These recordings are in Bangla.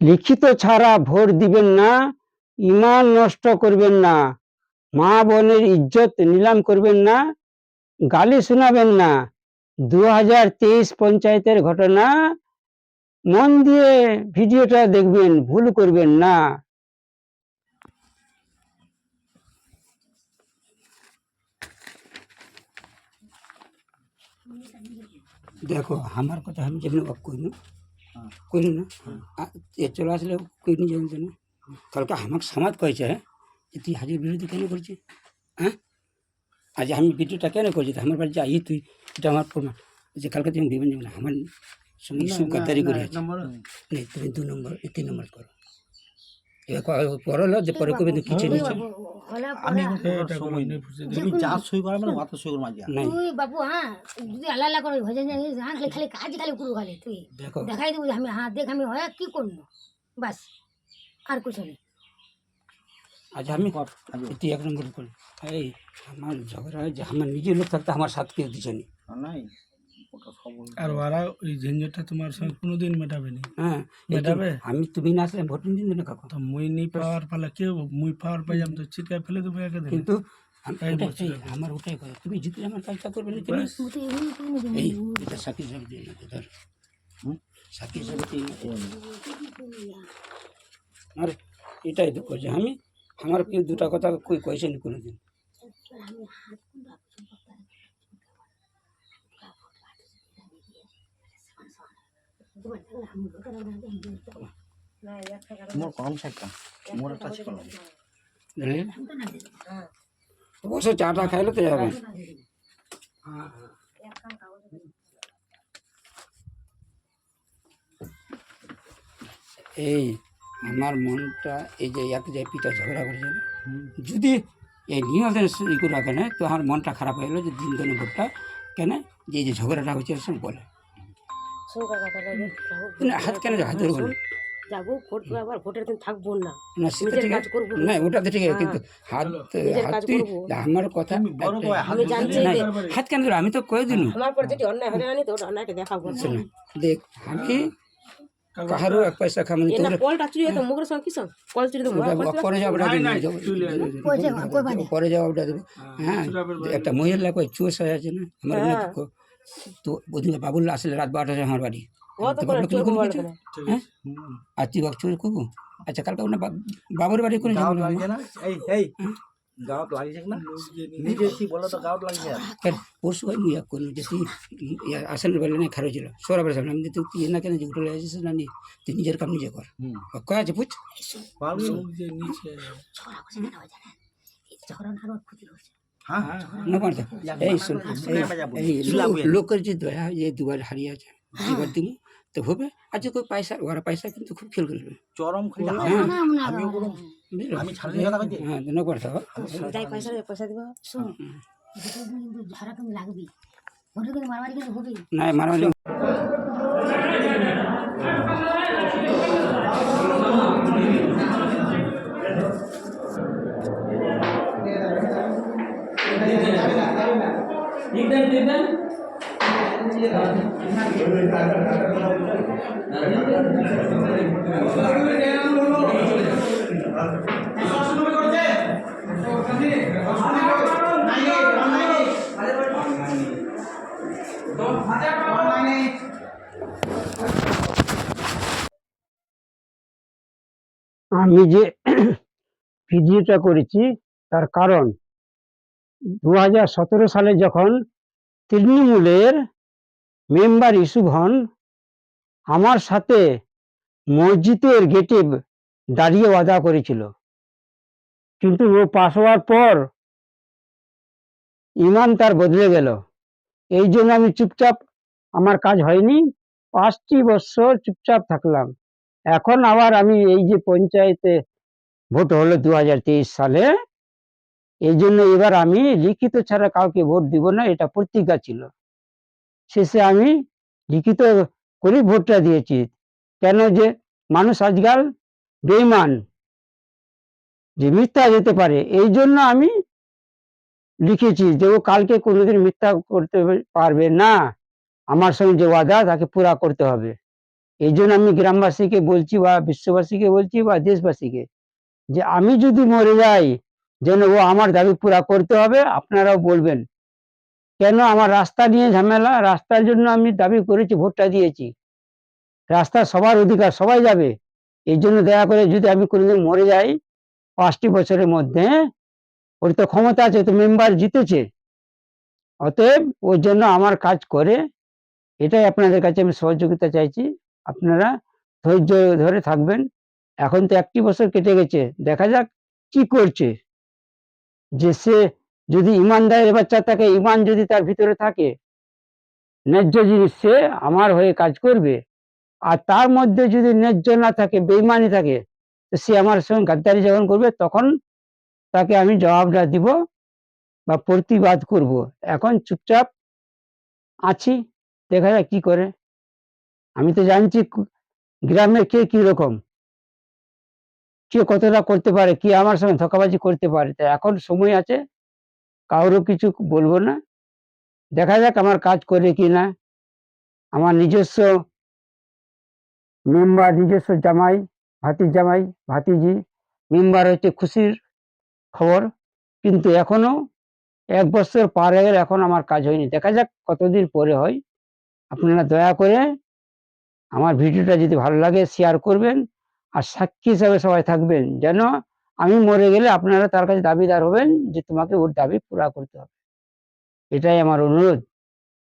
লিখিত ছাড়া ভোট দিবেন না, ইমান নষ্ট করবেন না, মা বোনের ইজ্জত নিলাম করবেন না, গালি শোনাবেন না। দু পঞ্চায়েতের ঘটনা, মন দিয়ে ভিডিওটা দেখবেন, ভুল করবেন না। দেখো, আমার কথা আমি যেমন অফ করি না। এ চলে আসলে কইনি জানতে না কালকে আমাকে সমাজ কয়েছে হ্যাঁ যে তুই হাজির বিরোধী কেন করছিস হ্যাঁ? আজ আমি ভিডিওটা কেন করছি? তা আমার বাড়ি যাই তুই এটা আমার প্রমাণ। যে কালকে তুমি বিমান যাবে না আমার সঙ্গে ইস্যু গাদ্দারি করে আছে। তুমি দু নম্বর তিন নম্বর করো। এবার ক- পরে হলো যে পরে কবে কিছু নিচ্ছে আমি সময় নেই। তুমি যা সই করা মানে মাথা সই করে মাঝিয়া নাই। তুই বাবু হ্যাঁ যদি আল্লাহ আল্লাহ করে ভজন জানিস হ্যাঁ খালি খালি কাজ খালি করু খালি তুই দেখাই দেবো আমি হ্যাঁ দেখ আমি হয় কি করব? বাস আর কিছু নেই। আজ আমি তুই এক নম্বর করি। এই আমার ঝগড়া যে আমার নিজের লোক থাকতে আমার সাথ কেউ দিচ্ছে নি। আর ওরা ওই ঝঞ্ঝটটা তোমার সঙ্গে কোনোদিন মেটাবে না? হ্যাঁ মেটাবে? আমি তুমি না আসলে ভোট দিন না কাকু তো মুই নি পাওয়ার পালে কেউ মুই পাওয়ার পাই আমি তো চিৎকার ফেলে দেবো একে দিন। কিন্তু আমার ওটাই কথা। তুমি জিতলে আমার কাজটা করবে না তুমি? এই এটা সাকি হিসাবে দিয়ে দিতে ধর। হুম? সাকি হিসাবে দিয়ে দিতে। আর এটাই দুঃখ যে আমি আমার কেউ দুটা কথা কই কয়েছে নি কোনোদিন মোর কম থাকতাম মোর চাটা খাইলে তো যাবে। এই আমার মনটা এই যে এক যে পিতা ঝগড়া করেছে যদি এই নিয়মের ই করে রাখে না তো আমার মনটা খারাপ হয়ে গেলো যে দিন দিন ভোটটা কেন যে যে ঝগড়াটা সব বলে। হাত কেন হাত ধরবো না? যাব ভোট আবার ভোটের দিন থাকব না। না সেটা ঠিক আছে। করব। না ওটা তো ঠিক আছে হ্যাঁ। কিন্তু হাত হাত তুই আমার কথা আমি জানছি হাত কেন ধরো আমি তো কয়ে দিন আমার পর যেটি অন্যায় হলে আনি তো ওটা অন্যায়টা দেখাবো। শোনো, দেখ আমি কাহারও এক পয়সা খামানি না। তোর কলটা চুরি হতো মুখের সঙ্গে কল চুরি তো ওটা পরে কই বাদে পরে জবাবটা দেবো হ্যাঁ একটা মহিলা কই চুষ হয়ে আছে না? আমার তো ওদিন বাবুল আসলে রাত বারোটা আমার বাড়ি। করে হ্যাঁ? আর তুই বাক চুরি করব আচ্ছা কালকে ওনার বাবুর বাড়ি কোন গাঁত না? এই এই গাঁত লাগিছে না? নিজে কি বলো তো গাঁত লাগিছে পরশু ভাই যে তুই ইয়া না খারাপ ছিল সোরা আমি তুই না কেন যে উঠে আসিস না তুই নিজের কাম নিজে কর। কয় আছে বুঝ যে নিচে ঝগড়া করছে না হয় জানেন এই ঝগড়া না আরও ক্ষতি করছে হ্যাঁ না পারতো এই শুন এই এই ছিলাম লোক- লোকের যে দয়া এই দুবার হারিয়ে আছে দুবার দিব তো হবে আচ্ছা কই পয়সা ওরা পয়সা কিন্তু খুব খেল করবে চরম খালি হ্যাঁ। না না আমিও করুম বুঝলো আমি ছাড়লে কথা কইতে হ্যাঁ না করতে হবে যাই পয়সা দেবে, পয়সা দিব শোন দুটো দিন কিন্তু ঝগড়া কিন্তু লাগবে ভোটের কিন্তু মারামারি কিন্তু হবে না মারামারি আমি যে ভিডিওটা করেছি, তার কারণ দু হাজার সতেরো সালে যখন তৃণমূলের মেম্বার ইস্যু হন আমার সাথে মসজিদের গেটে দাঁড়িয়ে ওয়াদা করেছিল। কিন্তু ও পাশ হওয়ার পর ইমান তার বদলে গেল। এই জন্য আমি চুপচাপ, আমার কাজ হয়নি। পাঁচটি বছর চুপচাপ থাকলাম। এখন আবার আমি এই যে পঞ্চায়েতে ভোট হলো দু হাজার তেইশ সালে, এই জন্য এবার আমি লিখিত ছাড়া কাউকে ভোট দিব না, এটা প্রতিজ্ঞা ছিল। শেষে আমি লিখিত করে ভোটটা দিয়েছি। কেন যে মানুষ আজকাল বেইমান যে মিথ্যা যেতে পারে, এই জন্য আমি লিখেছি যে ও কালকে কোনোদিন মিথ্যা করতে পারবে না। আমার সঙ্গে যে ওয়াদা, তাকে পুরা করতে হবে। এই জন্য আমি গ্রামবাসীকে বলছি বা বিশ্ববাসীকে বলছি বা দেশবাসীকে যে আমি যদি মরে যাই, যেন ও আমার দাবি পুরা করতে হবে, আপনারাও বলবেন। কেন আমার রাস্তা নিয়ে ঝামেলা? রাস্তার জন্য আমি দাবি করেছি, ভোটটা দিয়েছি। রাস্তা সবার অধিকার, সবাই যাবে। এই জন্য দয়া করে যদি আমি কোনোদিন মরে যাই, পাঁচটি বছরের মধ্যে, ওর তো ক্ষমতা আছে, তো মেম্বার জিতেছে। অতএব ওর জন্য আমার কাজ করে। এটাই আপনাদের কাছে আমি সহযোগিতা চাইছি। আপনারা ধৈর্য ধরে থাকবেন। এখন তো একটি বছর কেটে গেছে। দেখা যাক কি করছে। যে সে যদি ইমানদারের বাচ্চা থাকে, ইমান যদি তার ভিতরে থাকে, ন্যায্য জিনিস সে আমার হয়ে কাজ করবে। আর তার মধ্যে যদি ন্যায্য না থাকে বেইমানি থাকে, তো সে আমার সঙ্গে গাদ্দারি যখন করবে, তখন তাকে আমি জবাবটা দিব বা প্রতিবাদ করব। এখন চুপচাপ আছি, দেখা যাক কি করে। আমি তো জানছি গ্রামে কে কি রকম। কে কতটা করতে পারে, কি আমার সঙ্গে ধোকাবাজি করতে পারে। তা এখন সময় আছে কারোর কিছু বলব না। দেখা যাক আমার কাজ করে কি না। আমার নিজস্ব মেম্বার, নিজস্ব জামাই, ভাতির জামাই, ভাতিজি, মেম্বার হচ্ছে খুশির খবর। কিন্তু এখনও এক বছর পার হয়ে গেলে, এখন আমার কাজ হয়নি। দেখা যাক কতদিন পরে হয়। আপনারা দয়া করে আমার ভিডিওটা যদি ভালো লাগে শেয়ার করবেন। আর সাক্ষী হিসাবে সবাই থাকবেন। যেন আমি মরে গেলে আপনারা তার কাছে দাবিদার হবেন যে তোমাকে ওর দাবি পুরা করতে হবে। এটাই আমার অনুরোধ।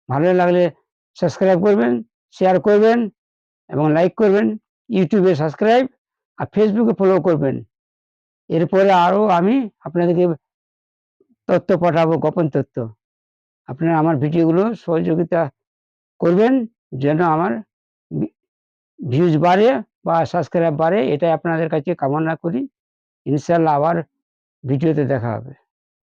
ভালো লাগলে সাবস্ক্রাইব করবেন শেয়ার করবেন এবং লাইক করবেন ইউটিউবে সাবস্ক্রাইব আর ফেসবুকে ফলো করবেন। এরপরে আরও আমি আপনাদেরকে তথ্য পাঠাবো, গোপন তথ্য। আপনারা আমার ভিডিওগুলো সহযোগিতা করবেন যেন আমার ভিউজ বাড়ে বা সাবস্ক্রাইব বাড়ে, এটাই আপনাদের কাছে কামনা করি। ইনশাল্লাহ আবার ভিডিওতে দেখা হবে।